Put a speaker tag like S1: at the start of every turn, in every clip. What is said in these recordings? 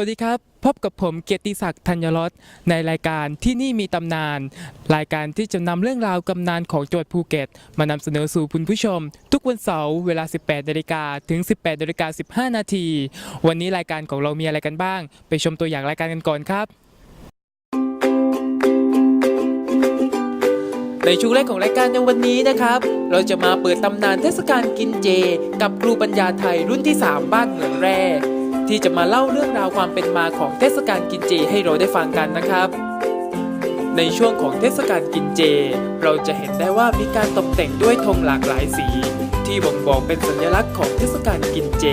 S1: สวัสดีครับ พบกับผมเกียรติศักดิ์ธัญรสในรายการที่นี่มีตำนาน รายการที่จะนำเรื่องราวกำนานของจังหวัดภูเก็ต มานำเสนอสู่คุณผู้ชม ทุกวันเสาร์เวลา 18นาฬิกาถึง 18นาฬิกา15 นาที วันนี้รายการของเรามีอะไรกันบ้าง ไปชมตัวอย่างรายการกันก่อนครับ ในช่วงแรกของรายการในวันนี้นะครับ เราจะมาเปิดตำนานเทศกาลกินเจ กับครูปัญญาไทยรุ่นที่ 3 บ้านเหมืองแร่ ที่จะมาเล่าเรื่องราวความเป็นมาของเทศกาลกินเจให้เราได้ฟังกันนะครับ ในช่วงของเทศกาลกินเจ เราจะเห็นได้ว่ามีการตกแต่งด้วยธงหลากหลายสี ที่บ่งบอกเป็นสัญลักษณ์ของเทศกาลกินเจ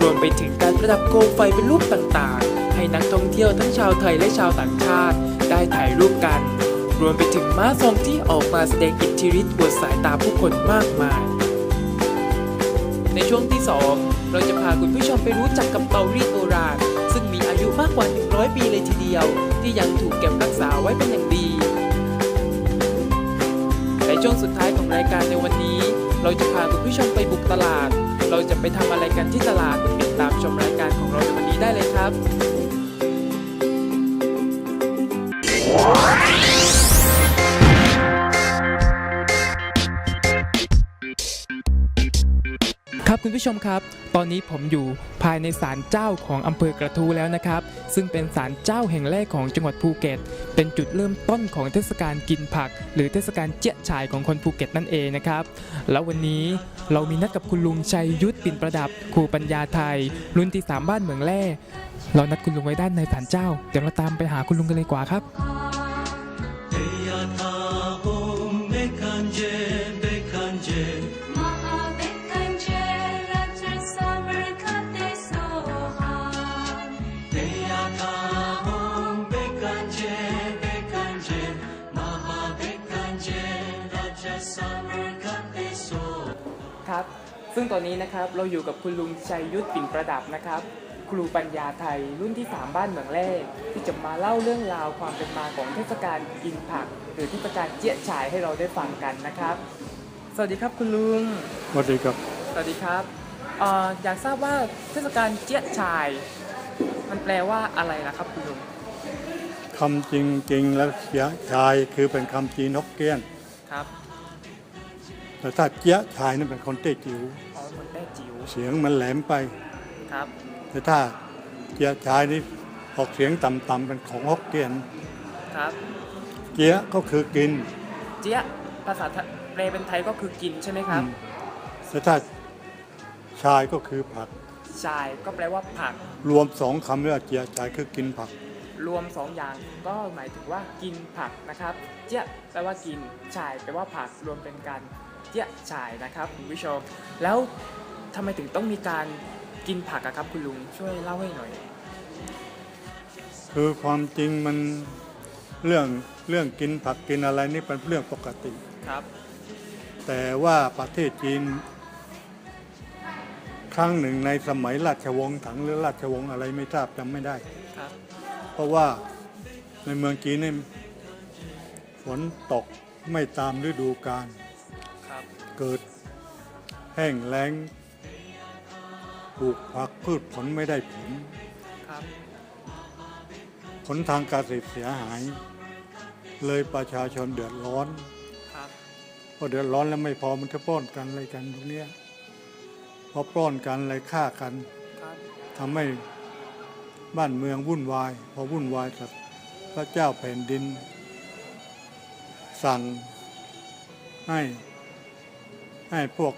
S1: รวมไปถึงการประดับโคมไฟเป็นรูปต่างๆ ให้นักท่องเที่ยวทั้งชาวไทยและชาวต่างชาติ ได้ถ่ายรูปกัน รวมไปถึงม้าทรงที่ออกมาแสดงอิทธิฤทธิ์บนสายตาผู้คนมากมาย ในช่วงที่ 2 เราจะพาคุณผู้ชมไปรู้จักกับเตารีดโบราณ ซึ่งมีอายุมากกว่า 100 ปีเลยทีเดียว ที่ยังถูกเก็บรักษาไว้เป็นอย่างดี ในช่วงสุดท้ายของรายการในวันนี้ เราจะพาคุณผู้ชมไปบุกตลาด เราจะไปทำอะไรกันที่ตลาดติดตามชมรายการของเราในวันนี้ได้เลยครับ ครับคุณผู้ชมครับ ตอนนี้ผมอยู่ภายในศาลเจ้าของอำเภอกระทูแล้วนะครับ ซึ่งเป็นศาลเจ้าแห่งแรกของจังหวัดภูเก็ต เป็นจุดเริ่มต้นของเทศกาลกินผัก หรือเทศกาลเจี๊ยฉายของคนภูเก็ตนั่นเองนะครับ แล้ววันนี้เรามีนัดกับคุณลุงชัยยุทธปิ่นประดับครูปัญญาไทย รุ่นที่สามบ้านเหมืองแร่เรานัดคุณลุงไว้ด้านในศาลเจ้า เดี๋ยวเราตามไปหาคุณลุงกันเลยกว่าครับ ซึ่งตอนนี้นะครับเราอยู่กับคุณลุงชัยยุทธปิ่นประดับนะครับ ครูปัญญาไทยรุ่นที่ 3 บ้านเมืองแร่ที่จะมาเล่าเรื่องราวความเป็นมาของเทศกาลกินผัก หรือเทศกาลเจี๊ยะฉายให้เราได้ฟังกันนะครับ สวัสดีครับคุณลุง
S2: สวัสดีครับ
S1: สวัสดีครับเอ่ออยากทราบว่าเทศกาลเจี๊ยะฉาย มันแปลว่าอะไรล่ะครับคุณลุง
S2: คำจริงจริงๆ แล้วเสียชายคือเป็นคำจีนฮกเกี้ยน
S1: ครับ
S2: แต่ถ้าเจี๊ยะชายนั่นเป็นคนเต้จิ๋ว
S1: อ๋อ เหมือนแต้จิ๋ว
S2: เสียงมันแหลมไป
S1: ครับ
S2: แต่ถ้าเจี๊ยะชายนี่ออกเสียงต่ำๆเป็นของฮกเกี้ยน
S1: ครับ
S2: เจี๊ยะก็คือกิน
S1: เจี๊ยะภาษาไทยแปลเป็นไทยก็คือกินใช่ไหมครับ
S2: อืมแต่ถ้าชายก็คือผัก
S1: ชายก็แปลว่าผัก
S2: รวมสองคำเรียกว่าเจี๊ยะชายคือกินผัก
S1: รวมสองอย่างก็หมายถึงว่ากินผักนะครับ เจี๊ยะแปลว่ากินฉายแปลว่าผักรวมเป็นการเจี๊ยะฉายนะครับคุณผู้ชม แล้ว ทำไมถึงต้องมีการกินผักอะครับคุณลุงช่วยเล่าให้หน่อย
S2: คือความจริงมันเรื่องเรื่องกินผักกินอะไรนี่เป็นเรื่องปกติ
S1: ครับ
S2: แต่ว่าประเทศจีน ครั้งหนึ่งในสมัยราชวงศ์ถังหรือราชวงศ์อะไรไม่ทราบจำไม่ได้
S1: ครับ
S2: เพราะว่าในเมืองจีนนี่ฝนตกไม่ตามฤดูกาล
S1: ครับ
S2: เกิดแห้งแล้ง ปลูกผักพืชผลไม่ได้ผล
S1: ครับ
S2: ผลทางการเกษตรเสียหาย เลยประชาชนเดือดร้อน
S1: ครับ
S2: พอเดือดร้อนแล้วไม่พอมันจะปล้อนกันอะไรกันตรงเนี้ยพอปล้อนกันอะไรฆ่ากัน
S1: ครับ
S2: ทำให้บ้านเมืองวุ่นวาย พอวุ่นวายกับพระเจ้าแผ่นดิน สั่งให้ให้พวก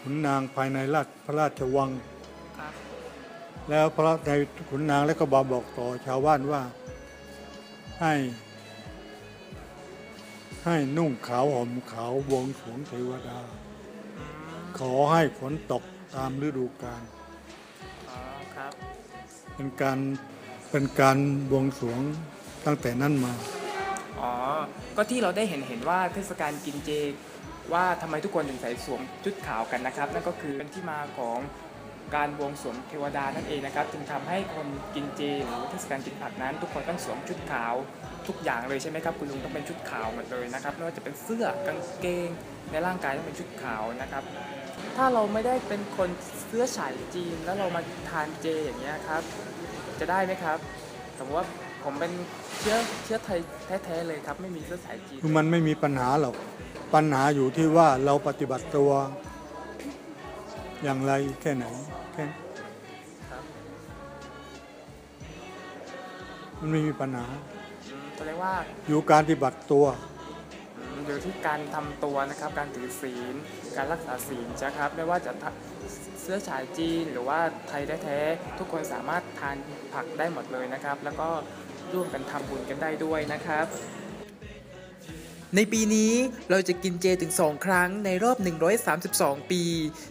S2: ขุนนางภายในราชพระราชวัง
S1: ครับ
S2: แล้วพระในขุนนางแล้วก็บาบอกต่อชาวบ้านว่า ให้ ให้นุ่งขาวห่มขาวบวงสรวงเทวดา
S1: อืม
S2: ขอให้ฝนตกตามฤดูกาล
S1: อ๋อครับ
S2: เป็นการเป็นการบวงสรวงตั้งแต่นั้นมา
S1: อ๋อก็ที่เราได้เห็นเห็นว่าเทศกาลกินเจ ว่าทำไมทุกคนถึงใส่สวมชุดขาวกันนะครับ นั่นก็คือเป็นที่มาของการบวงสรวงเทวดานั่นเองนะครับ จึงทำให้คนกินเจหรือเทศกาลกินผักนั้น ทุกคนต้องสวมชุดขาวทุกอย่างเลยใช่ไหมครับคุณลุงต้องเป็นชุดขาวหมดเลยนะครับไม่ว่าจะเป็นเสื้อกางเกงในร่างกายต้องเป็นชุดขาวนะครับ ถ้าเราไม่ได้เป็นคนเสื้อฉายจีนแล้วเรามาทานเจอย่างเงี้ยครับ จะได้ไหมครับสมมติว่า ผมเป็นเชื้อเชื้อไทยแท้ๆเลยครับ ไม่มีเชื้อสายจีน
S2: คือมันไม่มีปัญหาหรอก ปัญหาอยู่ที่ว่าเราปฏิบัติตัว อย่างไรแค่ไหนแค่
S1: ครับ
S2: มันไม่มีปัญหา
S1: อืมแสดงว่า
S2: อยู่การปฏิบัติตัว
S1: อืมอยู่ที่การทำตัวนะครับ การถือศีล การรักษาศีลนะครับ ไม่ว่าจะทะเสื้อฉายจีนหรือว่าไทยแท้ๆทุกคนสามารถทานผักได้หมดเลยนะครับ แล้วก็ ร่วมกันทำบุญกันได้ด้วยนะครับ ในปีนี้เราจะกินเจถึง 2 ครั้งในรอบ 132 ปี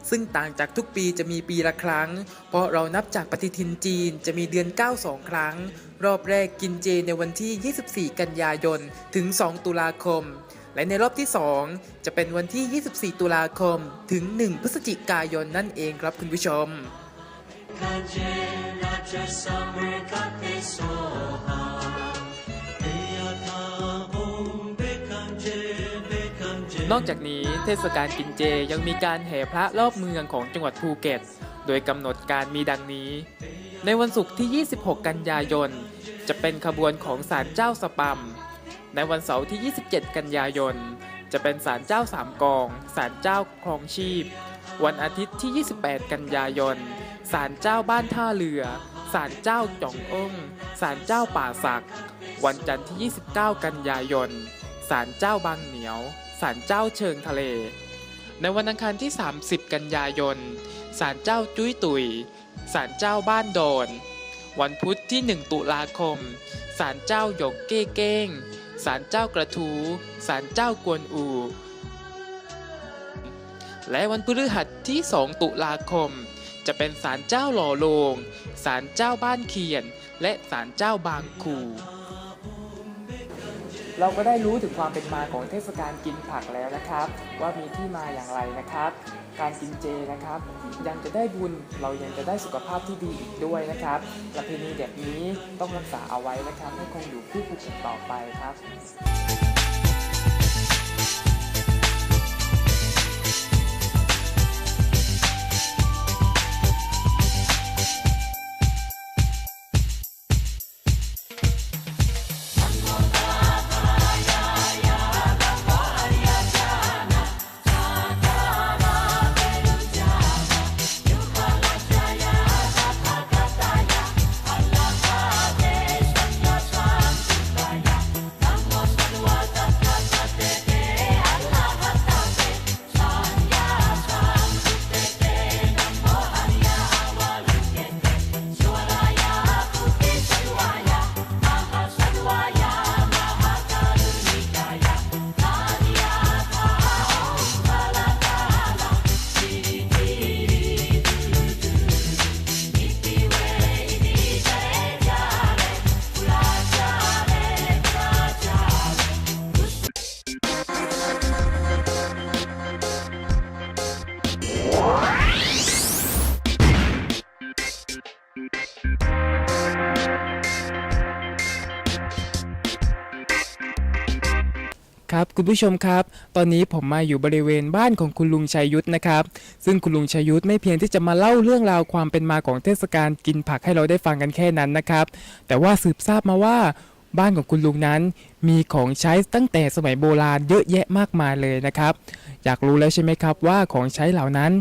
S1: ซึ่งต่างจากทุกปีจะมีปีละครั้ง เพราะเรานับจากปฏิทินจีนจะมีเดือน 9 2 ครั้ง รอบแรกกินเจในวันที่ 24 กันยายน ถึง 2 ตุลาคมและในรอบที่ 2 จะเป็นวันที่ 24 ตุลาคม ถึง 1 พฤศจิกายนนั่นเองครับคุณผู้ชม นอกจากนี้เทศกาลกินเจยังมีการแห่พระรอบเมืองของจังหวัดภูเก็ต โดยกำหนดการมีดังนี้ ในวันศุกร์ที่ 26 กันยายน จะเป็นขบวนของศาลเจ้าสปัม ในวันเสาร์ที่ 27 กันยายน จะเป็นศาลเจ้าสามกองศาลเจ้าครองชีพ วันอาทิตย์ที่ 28 กันยายนศาลเจ้าบ้านท่าเรือศาลเจ้าจ่องอ้งศาลเจ้าป่าสัก วันจันทร์ที่ 29 กันยายนศาลเจ้าบางเหนียว ศาลเจ้าเชิงทะเล ในวันอังคารที่ 30 กันยายนศาลเจ้าจุ้ยตุยศาลเจ้าบ้านโดน วันพุธที่ 1 ตุลาคมศาลเจ้าหยกเก้เก้งศาลเจ้ากระทูศาลเจ้ากวนอู และวันพฤหัสที่ 2 ตุลาคม จะเป็นศาลเจ้าหล่อโลงศาลเจ้าบ้านเขียน และศาลเจ้าบางคู เราก็ได้รู้ถึงความเป็นมาของเทศกาลกินผักแล้วนะครับ ว่ามีที่มาอย่างไรนะครับ การกินเจนะครับ ยังจะได้บุญเรายังจะได้สุขภาพที่ดีอีกด้วยนะครับประเพณีแบบนี้ต้องรักษาเอาไว้นะครับให้คงอยู่คู่ภูเก็ตต่อไปครับ ครับคุณผู้ชมครับ ตอนนี้ผมมาอยู่บริเวณบ้านของคุณลุงชัยยุทธนะครับ ซึ่งคุณลุงชัยยุทธไม่เพียงที่จะมาเล่าเรื่องราวความเป็นมาของเทศกาลกินผักให้เราได้ฟังกันแค่นั้นนะครับ แต่ว่าสืบทราบมาว่า บ้านของคุณลุงนั้น มีของใช้ตั้งแต่สมัยโบราณเยอะแยะมากมายเลยนะครับ อยากรู้แล้วใช่ไหมครับว่าของใช้เหล่านั้น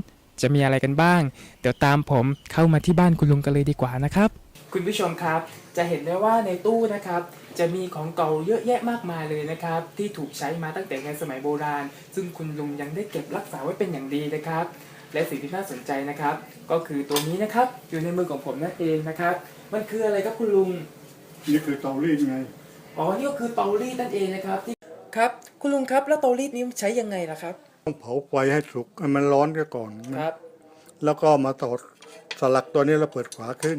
S1: จะมีอะไรกันบ้าง เดี๋ยวตามผมเข้ามาที่บ้านคุณลุงกันเลยดีกว่านะครับ คุณผู้ชมครับ จะเห็นได้ว่าในตู้นะครับ จะมีของเก่าเยอะแยะมากมายเลยนะครับ ที่ถูกใช้มาตั้งแต่ในสมัยโบราณ ซึ่งคุณลุงยังได้เก็บรักษาไว้เป็นอย่างดีนะครับ และสิ่งที่น่าสนใจนะครับ ก็คือตัวนี้นะครับอยู่ในมือของผมนั่นเองนะครับ มันคืออะไรครับคุณลุง
S2: นี่คือเตารีดไง
S1: อ๋อนี่ก็คือเตารีดนั่นเองนะครับที่ครับคุณลุงครับแล้วเตารีดนี้ใช้ยังไงล่ะครับ
S2: ต้องเผาไฟให้สุกให้มันร้อนก็ก่อน
S1: ครับ
S2: แล้วก็มาตอดสลักตัวนี้แล้วเปิดขวาขึ้น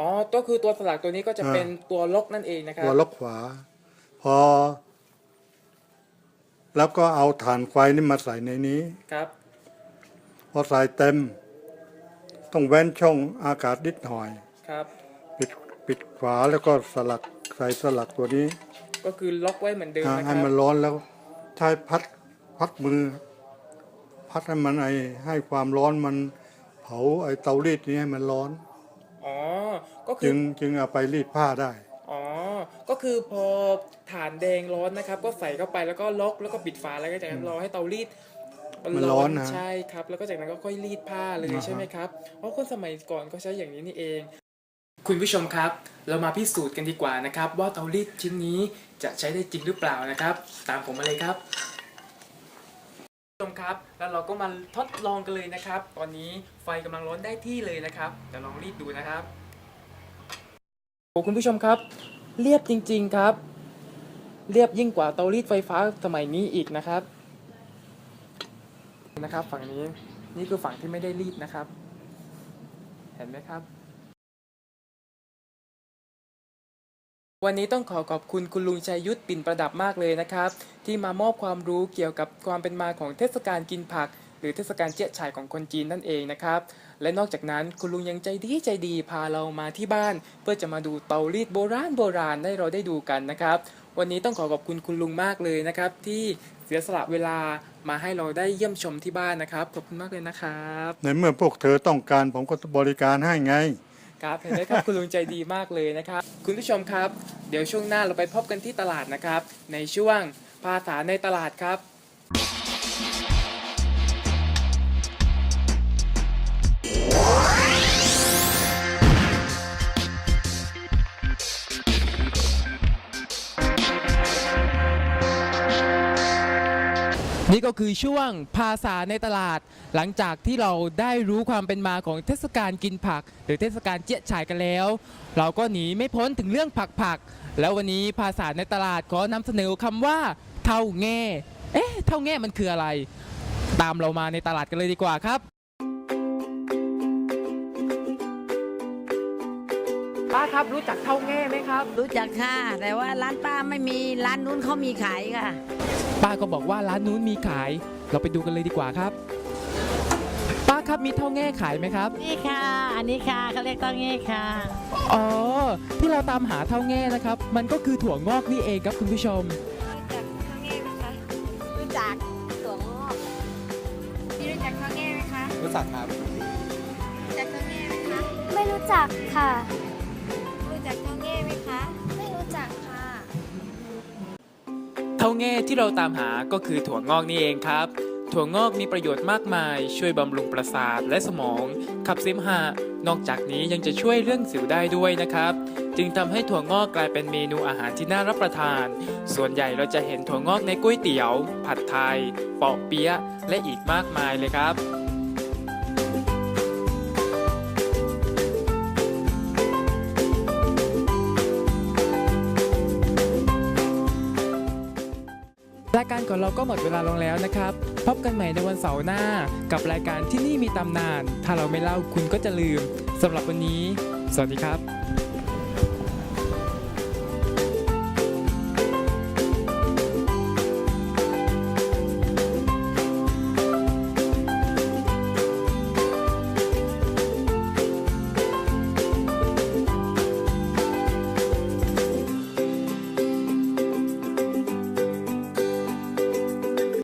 S1: อ๋อก็คือตัวสลักตัวนี้ก็จะ
S2: อ่า
S1: เป็นตัวล็อกนั่นเองนะครับ
S2: ตัวล็อกขวา พอ แล้วก็เอาถ่านไฟนี่มาใส่ในนี้
S1: ครับ
S2: พอใส่เต็ม ต้องแว้นช่องอากาศนิดหน่อย
S1: ครับ
S2: ปิดปิดฝาแล้วก็สลักใส่สลักตัวนี้
S1: ก็คือล็อกไว้เหมือนเดิม
S2: อ่า
S1: นะค
S2: ให้
S1: รับ
S2: มันร้อนแล้วใช้พัดพัดมือ พัดให้มันไอให้ความร้อนมันเผาไอเตารีดนี้ให้มันร้อน
S1: อ๋อ ก็คื
S2: จึ
S1: อง
S2: จึงเอาไปรีดผ้าได้
S1: อ๋อ ก็คือพอฐานแดงร้อนนะครับ ก็ใส่เข้าไปแล้วก็ล็อกแล้วก็ปิดฝาแล้วก็จากนั้นรอให้เตารีด
S2: มันร้อนนะ
S1: ใช่ครับ แล้วก็จากนั้นก็ค่อยรีดผ้าเลย
S2: อ่าฮะ
S1: ใช่ไหมครับอ๋อคนสมัยก่อนก็ใช้อย่างนี้นี่เอง คุณผู้ชมครับ เรามาพิสูจน์กันดีกว่านะครับ ว่าเตารีดชิ้นนี้จะใช้ได้จริงหรือเปล่านะครับ ตามผมมาเลยครับ ผู้ชมครับ แล้วเราก็มาทดลองกันเลยนะครับ ตอนนี้ไฟกำลังร้อนได้ที่เลยนะครับเดี๋ยวลองรีดดูนะครับโอ้คุณผู้ชมครับ เรียบจริง ๆครับ เรียบยิ่งกว่าเตารีดไฟฟ้าสมัยนี้อีกนะครับนะครับ ฝั่งนี้นี่คือฝั่งที่ไม่ได้รีดนะครับ เห็นไหมครับ วันนี้ต้องขอขอบคุณคุณลุงชัยยุทธปิ่นประดับมากเลยนะครับ ที่มามอบความรู้เกี่ยวกับความเป็นมาของเทศกาลกินผัก หรือเทศกาลเจี๊ยฉายของคนจีนนั่นเองนะครับ และนอกจากนั้นคุณลุงยังใจดีใจดีพาเรามาที่บ้าน เพื่อจะมาดูเตารีดโบราณโบราณให้เราได้ดูกันนะครับ วันนี้ต้องขอขอบคุณคุณลุงมากเลยนะครับ ที่เสียสละเวลามาให้เราได้เยี่ยมชมที่บ้านนะครับขอบคุณมากเลยนะครับ
S2: ในเมื่อพวกเธอต้องการผมก็บริการให้ไง
S1: ครับเห็นไหมครับคุณลุงใจดีมากเลยนะครับ คุณผู้ชมครับ เดี๋ยวช่วงหน้าเราไปพบกันที่ตลาดนะครับ ในช่วงภาษาในตลาดครับ นี่ก็คือช่วงภาษาในตลาด หลังจากที่เราได้รู้ความเป็นมาของเทศกาลกินผัก หรือเทศกาลเจี๊ยะฉายกันแล้ว เราก็หนีไม่พ้นถึงเรื่องผักผักๆแล้ววันนี้ภาษาในตลาดขอนำเสนอคำว่าเท่าแง่เอ๊ะเท่าแง่มันคืออะไร ตามเรามาในตลาดกันเลยดีกว่าครับป้าครับรู้จักเท่าแง่ไหมครับ
S3: รู้จักค่ะ แต่ว่าร้านป้าไม่มีร้านนู้นเขามีขายค่ะ
S1: ป้าก็บอกว่าร้านนู้นมีขาย เราไปดูกันเลยดีกว่าครับ ป้าครับมีเท่าแง่ขายไหมครับ
S3: นี่ค่ะ อันนี้ค่ะเขาเรียกต้องงี้ค่ะ
S1: อ๋อ ที่เราตามหาเท่าแง่นะครับ มันก็คือถั่วงอกนี่เองครับคุณผู้ชม
S3: รู้จักถั่วงอก
S4: พี่รู้จักข้าวแง่ไหมคะ
S1: รู้จักครับ
S4: รู้จักข้าวแง่ไหมคะ
S5: ไม่รู้จักค่ะ
S4: รู้จักข้าวแง่ไหมคะ
S1: เง่ที่เราตามหาก็คือถั่วงอกนี่เองครับ ถั่วงอกมีประโยชน์มากมาย ช่วยบำรุงประสาทและสมอง ขับเสมหะ นอกจากนี้ยังจะช่วยเรื่องสิวได้ด้วยนะครับ จึงทำให้ถั่วงอกกลายเป็นเมนูอาหารที่น่ารับประทาน ส่วนใหญ่เราจะเห็นถั่วงอกในก๋วยเตี๋ยว ผัดไทยเปาะเปี๊ยะและอีกมากมายเลยครับ ของเราก็หมดเวลาลงแล้วนะครับ พบกันใหม่ในวันเสาร์หน้า กับรายการที่นี่มีตำนาน ถ้าเราไม่เล่าคุณก็จะลืมสำหรับวันนี้ สวัสดีครับ